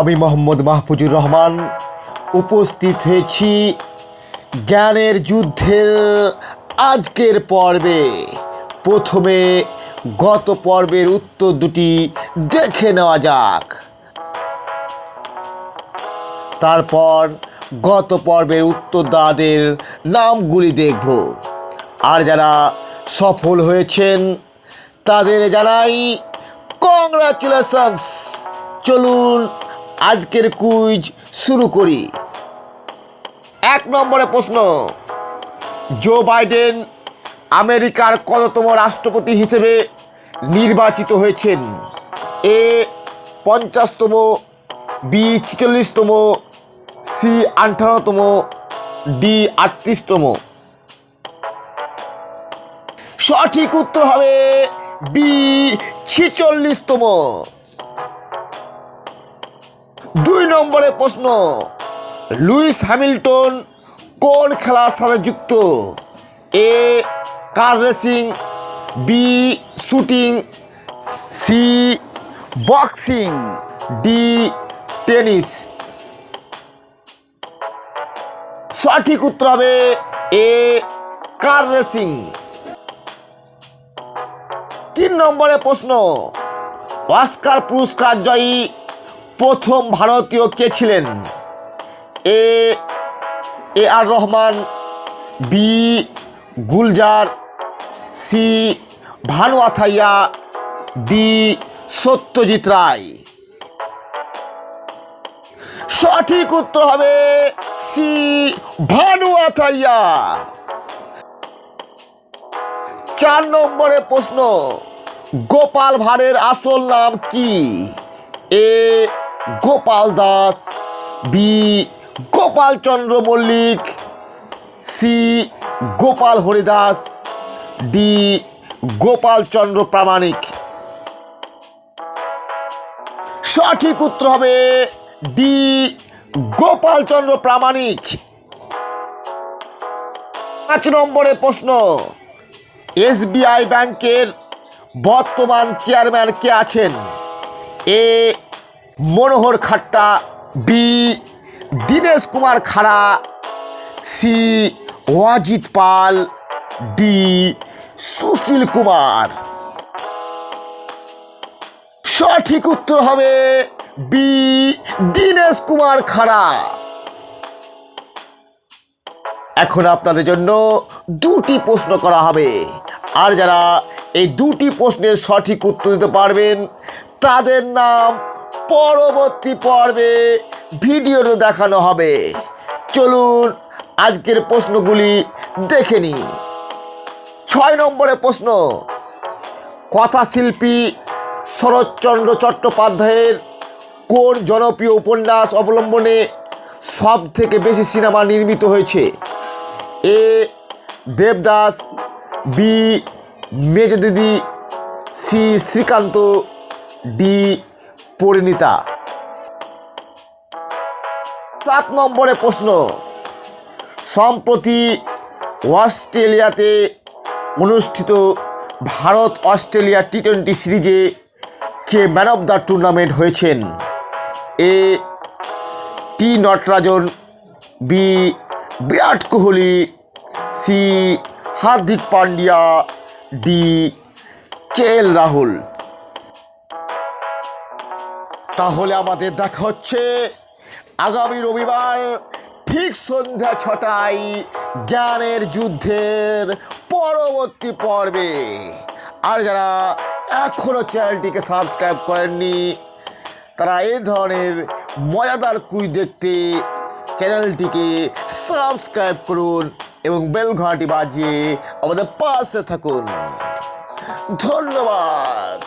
আমি মোহাম্মদ মাহফুজুর রহমান উপস্থিত হয়েছি জ্ঞানের যুদ্ধের আজকের পর্বে। প্রথমে গত পর্বের উত্তর দুটি দেখে নেওয়া যাক। তারপর গত পর্বের উত্তরদাতাদের নামগুলি দেখব। আর যারা সফল হয়েছেন, তাদের জানাই কংগ্রাচুলেশনস চলুন আজকের কুইজ শুরু করি। এক নম্বরে প্রশ্ন। জো বাইডেন আমেরিকার কততম রাষ্ট্রপতি হিসেবে নির্বাচিত হয়েছেন? এ পঞ্চাশতম বি ছিচল্লিশতম সি আঠারোতম ডি আটত্রিশতম। সঠিক উত্তর হবে বি ছিচল্লিশতম। দুই নম্বরে প্রশ্ন, লুইস হ্যামিল্টন কোন খেলার সাথে যুক্ত? A, car racing, B, shooting, C, boxing, D, tennis. সঠিক উত্তর হবে এ, কার রেসিং। তিন নম্বরে প্রশ্ন, অস্কার পুরস্কার জয়ী প্রথম ভারতীয় কে ছিলেন? A A R Rahman, B, Gulzar, C Bhanu Athaiya D, Satyajit Ray. সঠিক উত্তর হবে সি ভানু আথাইয়া চার নম্বরে প্রশ্ন, গোপাল ভাঁড়ের আসল নাম কি? A Gopal Das, B, Gopal Chandra Mallik, C, Gopal Haridas, D, Gopal Chandra Pramanik. সঠিক উত্তর হবে ডি, গোপাল চন্দ্র প্রামাণিক। পাঁচ নম্বরে প্রশ্ন, এসবিআই ব্যাংকের বর্তমান চেয়ারম্যান কে আছেন? A Manohar Khatta, B, Dinesh Kumar Khara, C Wajit Pal, D, Sushil Kumar. সঠিক উত্তর হবে বি, দীনেশ কুমার খাড়া। এখন আপনাদের জন্য দুটি প্রশ্ন করা হবে। আর যারা এই দুটি প্রশ্নের সঠিক উত্তর দিতে পারবেন, তাদের নাম পরবর্তী পর্বে ভিডিওতে দেখানো হবে। চলুন আজকের প্রশ্নগুলি দেখে নিই। ছয় নম্বরে প্রশ্ন কথাশিল্পী শরৎচন্দ্র চট্টোপাধ্যায়ের কোন জনপ্রিয় উপন্যাস অবলম্বনে সব থেকে বেশি সিনেমা নির্মিত হয়েছে? A, Devdas, B, Mejdidi, C, Srikanta, D Parineeta. সাত নম্বরে প্রশ্ন। সম্প্রতি অস্ট্রেলিয়াতে অনুষ্ঠিত ভারত অস্ট্রেলিয়া টি টোয়েন্টি সিরিজে কে ম্যান অফ দ্য টুর্নামেন্ট হয়েছেন? A, T Natarajan, B, Virat Kohli, C, Hardik Pandya, D, K L Rahul. তাহলে আমাদের দেখা হচ্ছে আগামী রবিবার ঠিক সন্ধ্যা ছটায় জ্ঞানের যুদ্ধের পরবর্তী পর্বে। আর যারা এখনও চ্যানেলটিকে সাবস্ক্রাইব করেননি, তারা এই ধরনের মজাদার কুই দেখতে চ্যানেলটিকে সাবস্ক্রাইব করুন এবং বেল ঘন্টি বাজিয়ে আমাদের পাশে থাকুন। ধন্যবাদ।